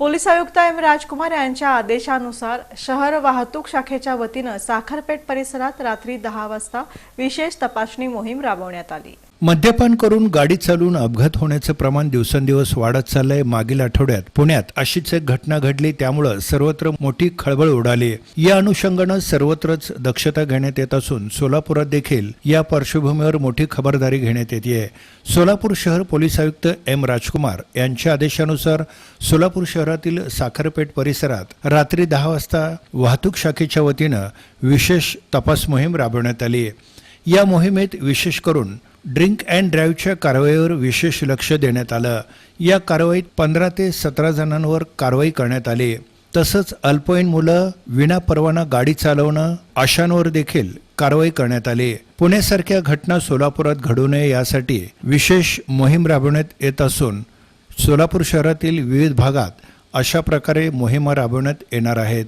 Police आयुक्त M राजकुमार यांच्या आदेशानुसार शहर वाहतूक शाखेच्या वतीनं साखरपेठ परिसरात रात्री दहा वाजता विशेष तपासणी मोहीम राबवण्यात आली. मद्यपान करून गाडी चालवून अपघात होण्याचं प्रमाण दिवसेंदिवस वाढत चाललंय मागील आठवड्यात. पुण्यात अशीच एक घटना घडली त्यामुळं सर्वत्र मोठी खळबळ उडाली. या अनुषंगानं सर्वत्रच दक्षता घेण्यात येत असून सोलापुरात देखील या पार्श्वभूमीवर मोठी खबरदारी घेण्यात येते. सोलापूर शहर पोलीस आयुक्त एम राजकुमार यांच्या आदेशानुसार सोलापूर शहरातील साखरपेठ परिसरात रात्री दहा वाजता वाहतूक शाखेच्या वतीनं विशेष तपास मोहीम राबवण्यात आली. या मोहिमेत विशेष करून ड्रिंक अँड ड्राईव्हच्या कारवाईवर विशेष लक्ष देण्यात आलं. या कारवाईत पंधरा ते सतरा जणांवर कारवाई करण्यात आली. तसंच अल्पवयीन मुलं विनापरवाना गाडी चालवणं अशांवर देखील कारवाई करण्यात आली. पुण्यासारख्या घटना सोलापुरात घडू नये यासाठी विशेष मोहीम राबवण्यात येत असून सोलापूर शहरातील विविध भागात अशा प्रकारे मोहिमा राबवण्यात येणार आहेत.